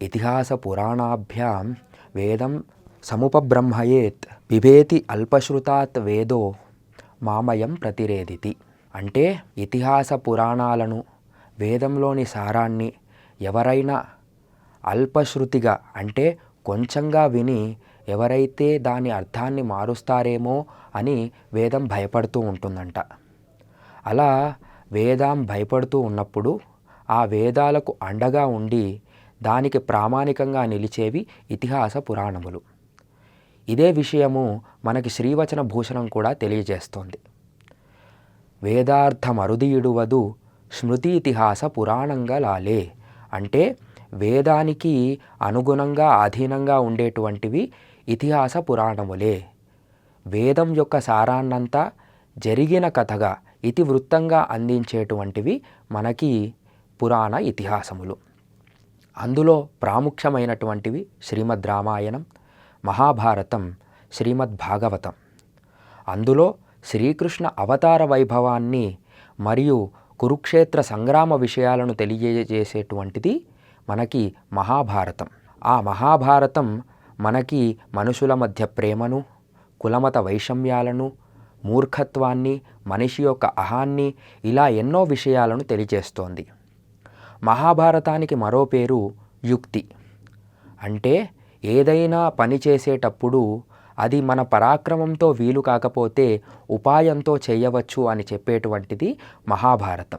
ఇతిహాస పురాణాభ్యాం వేదం సముపబ్రహ్మయేత్ బిభేతి అల్పశ్రుతాత్ వేదో మామయం ప్రతిరేదితి అంటే ఇతిహాస పురాణాలను వేదంలోని సారాన్ని ఎవరైనా అల్పశ్రుతిగా అంటే కొంచెంగా విని ఎవరైతే దాని అర్థాన్ని మారుస్తారేమో అని వేదం భయపడుతూ ఉంటుందంట. అలా వేదం భయపడుతూ ఉన్నప్పుడు ఆ వేదాలకు అండగా ఉండి దానికి ప్రామాణికంగా నిలిచేవి ఇతిహాస పురాణములు. ఇదే విషయము మనకి శ్రీవచన భూషణం కూడా తెలియజేస్తోంది. వేదార్థమరుదీయుడువదు స్మృతి ఇతిహాస పురాణంగా లాలే అంటే వేదానికి అనుగుణంగా అధీనంగా ఉండేటువంటివి ఇతిహాస పురాణములే. వేదం యొక్క సారాన్నంతా జరిగిన కథగా ఇతివృత్తంగా అందించేటువంటివి మనకి పురాణ ఇతిహాసములు. అందులో ప్రాముఖ్యమైనటువంటివి శ్రీమద్ రామాయణం మహాభారతం శ్రీమద్ భాగవతం. అందులో శ్రీకృష్ణ అవతార వైభవాన్ని మరియు కురుక్షేత్ర సంగ్రామ విషయాలను తెలియజేసేటువంటిది మనకి మహాభారతం. ఆ మహాభారతం మనకి మనుషుల మధ్య ప్రేమను కులమత వైషమ్యాలను మూర్ఖత్వాన్ని మనిషి యొక్క అహాన్ని ఇలా ఎన్నో విషయాలను తెలియజేస్తోంది. మహాభారతానికి మరో పేరు యుక్తి. అంటే ఏదైనా పని చేసేటప్పుడు అది మన పరాక్రమంతో వీలు కాకపోతే ఉపాయంతో చేయవచ్చు అని చెప్పేటువంటిది మహాభారతం.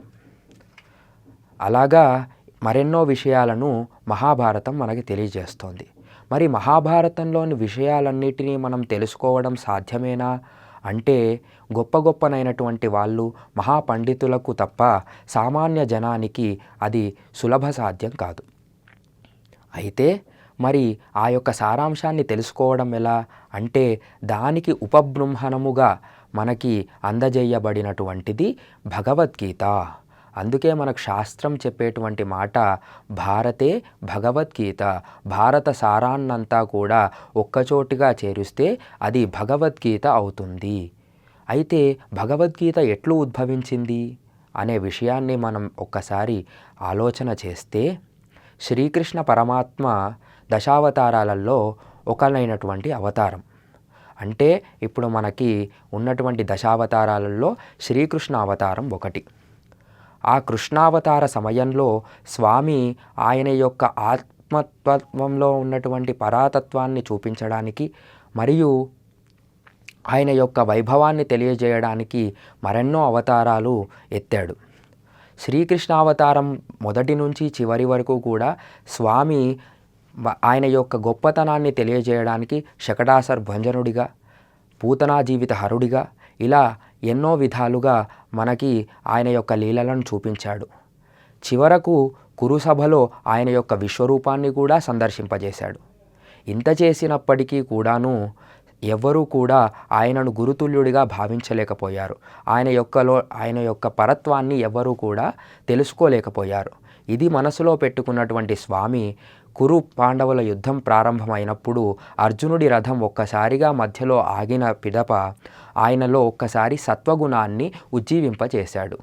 అలాగా మరెన్నో విషయాలను మహాభారతం మనకి తెలియజేస్తోంది. మరి మహాభారతంలోని విషయాలన్నిటినీ మనం తెలుసుకోవడం సాధ్యమేనా? అంటే గొప్ప గొప్పనైనటువంటి వాళ్ళు మహాపండితులకు తప్ప సామాన్య జనానికి అది సులభ సాధ్యం కాదు. అయితే మరి ఆ యొక్క సారాంశాన్ని తెలుసుకోవడం ఎలా? అంటే దానికి ఉపబృంహణముగా మనకి అందజేయబడినటువంటిది భగవద్గీత. అందుకే మనకు శాస్త్రం చెప్పేటువంటి మాట భారతే భగవద్గీత. భారత సారాన్నంతా కూడా ఒక్కచోటిగా చేరుస్తే అది భగవద్గీత అవుతుంది. అయితే భగవద్గీత ఎట్లు ఉద్భవించింది అనే విషయాన్ని మనం ఒక్కసారి ఆలోచన చేస్తే శ్రీకృష్ణ పరమాత్మ దశావతారాలలో ఒకనైనటువంటి అవతారం. అంటే ఇప్పుడు మనకి ఉన్నటువంటి దశావతారాలలో శ్రీకృష్ణ అవతారం ఒకటి. ఆ కృష్ణావతార సమయంలో స్వామి ఆయన యొక్క ఆత్మతత్వంలో ఉన్నటువంటి పరాతత్వాన్ని చూపించడానికి మరియు ఆయన యొక్క వైభవాన్ని తెలియజేయడానికి మరెన్నో అవతారాలు ఎత్తాడు. శ్రీకృష్ణావతారం మొదటి నుంచి చివరి వరకు కూడా స్వామి ఆయన యొక్క గొప్పతనాన్ని తెలియజేయడానికి శకటాసర్ భంజనుడిగా పూతనా జీవిత హరుడిగా ఇలా ఎన్నో విధాలుగా మనకి ఆయన యొక్క లీలలను చూపించాడు. చివరకు కురుసభలో ఆయన యొక్క విశ్వరూపాన్ని కూడా సందర్శింపజేశాడు. ఇంత చేసినప్పటికీ కూడాను ఎవ్వరూ కూడా ఆయనను గురుతుల్యుడిగా భావించలేకపోయారు. ఆయన యొక్కలో ఆయన యొక్క పరత్వాన్ని ఎవ్వరూ కూడా తెలుసుకోలేకపోయారు. ఇది మనసులో పెట్టుకున్నటువంటి స్వామి కురు పాండవుల యుద్ధం ప్రారంభమైనప్పుడు అర్జునుడి రథం ఒక్కసారిగా మధ్యలో ఆగిన పిదప ఆయనలో ఒక్కసారి సత్వగుణాన్ని ఉజ్జీవింపచేశాడు.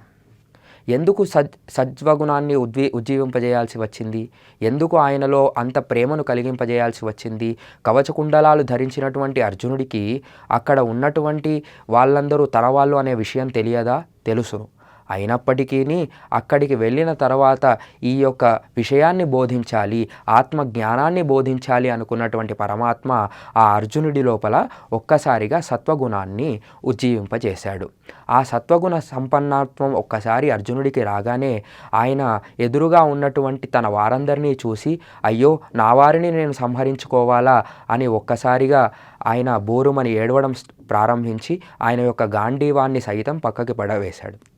ఎందుకు సజ్ సత్వగుణాన్ని ఉద్వీ ఉజ్జీవింపజేయాల్సి వచ్చింది? ఎందుకు ఆయనలో అంత ప్రేమను కలిగింపజేయాల్సి వచ్చింది? కవచకుండలాలు ధరించినటువంటి అర్జునుడికి అక్కడ ఉన్నటువంటి వాళ్ళందరూ తరవాళ్ళు అనే విషయం తెలియదా? తెలుసు. అయినప్పటికీ అక్కడికి వెళ్ళిన తర్వాత ఈ యొక్క విషయాన్ని బోధించాలి ఆత్మ జ్ఞానాన్ని బోధించాలి అనుకున్నటువంటి పరమాత్మ ఆ అర్జునుడి లోపల ఒక్కసారిగా సత్వగుణాన్ని ఉజ్జీవింపజేశాడు. ఆ సత్వగుణ సంపన్నత్వం ఒక్కసారి అర్జునుడికి రాగానే ఆయన ఎదురుగా ఉన్నటువంటి తన వారందరినీ చూసి అయ్యో నా వారిని నేను సంహరించుకోవాలా? అని ఒక్కసారిగా ఆయన బోరుమని ఏడవడం ప్రారంభించి ఆయన యొక్క గాంధీవాన్ని సైతం పక్కకి పడవేశాడు.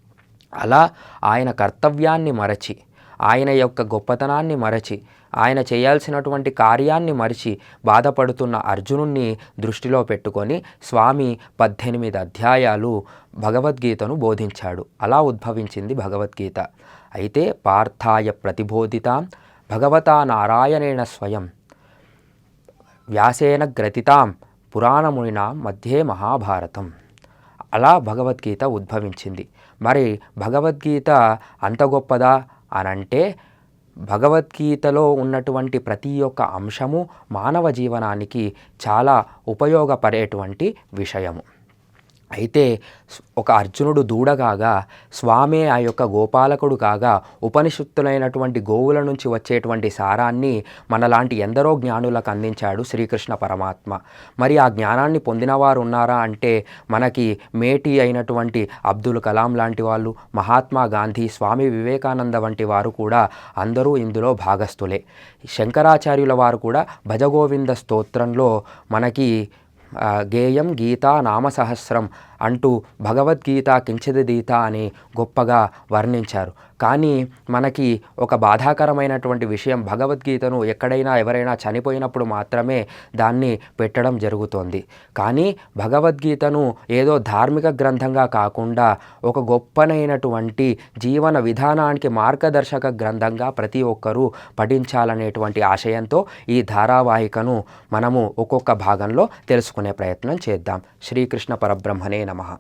అలా ఆయన కర్తవ్యాన్ని మరచి ఆయన యొక్క గొప్పతనాన్ని మరచి ఆయన చేయాల్సినటువంటి కార్యాన్ని మరిచి బాధపడుతున్న అర్జునుణ్ణి దృష్టిలో పెట్టుకొని స్వామి పద్దెనిమిది అధ్యాయాలు భగవద్గీతను బోధించాడు. అలా ఉద్భవించింది భగవద్గీత. అయితే పార్థాయ ప్రతిబోధితాం భగవతా నారాయణేణ స్వయం వ్యాసేన గ్రతితాం పురాణమునినా మధ్యే మహాభారతం. అలా భగవద్గీత ఉద్భవించింది. మరి భగవద్గీత అంత గొప్పదా? అనంటే భగవద్గీతలో ఉన్నటువంటి ప్రతి ఒక్క అంశము మానవ జీవనానికి చాలా ఉపయోగపడేటువంటి విషయము. అయితే ఒక అర్జునుడు దూడగాగా స్వామే ఆ యొక్క గోపాలకుడు కాగా ఉపనిషత్తులైనటువంటి గోవుల నుంచి వచ్చేటువంటి సారాన్ని మనలాంటి ఎందరో జ్ఞానులకు అందించాడు శ్రీకృష్ణ పరమాత్మ. మరి ఆ జ్ఞానాన్ని పొందినవారు ఉన్నారా అంటే మనకి మేటి అయినటువంటి అబ్దుల్ కలాం లాంటి వాళ్ళు మహాత్మా గాంధీ స్వామి వివేకానంద వంటి వారు కూడా అందరూ ఇందులో భాగస్థులే. శంకరాచార్యుల వారు కూడా భజగోవింద స్తోత్రంలో మనకి గేయం గీతా నామసహస్రం. అంటూ భగవద్గీత కించిదీత అని గొప్పగా వర్ణించారు. కానీ మనకి ఒక బాధాకరమైనటువంటి విషయం భగవద్గీతను ఎక్కడైనా ఎవరైనా చనిపోయినప్పుడు మాత్రమే దాన్ని పెట్టడం జరుగుతోంది. కానీ భగవద్గీతను ఏదో ధార్మిక గ్రంథంగా కాకుండా ఒక గొప్పనైనటువంటి జీవన విధానానికి మార్గదర్శక గ్రంథంగా ప్రతి ఒక్కరూ పఠించాలనేటువంటి ఆశయంతో ఈ ధారావాహికను మనము ఒక్కొక్క భాగంలో తెలుసుకునే ప్రయత్నం చేద్దాం. శ్రీకృష్ణ పరబ్రహ్మనే 生。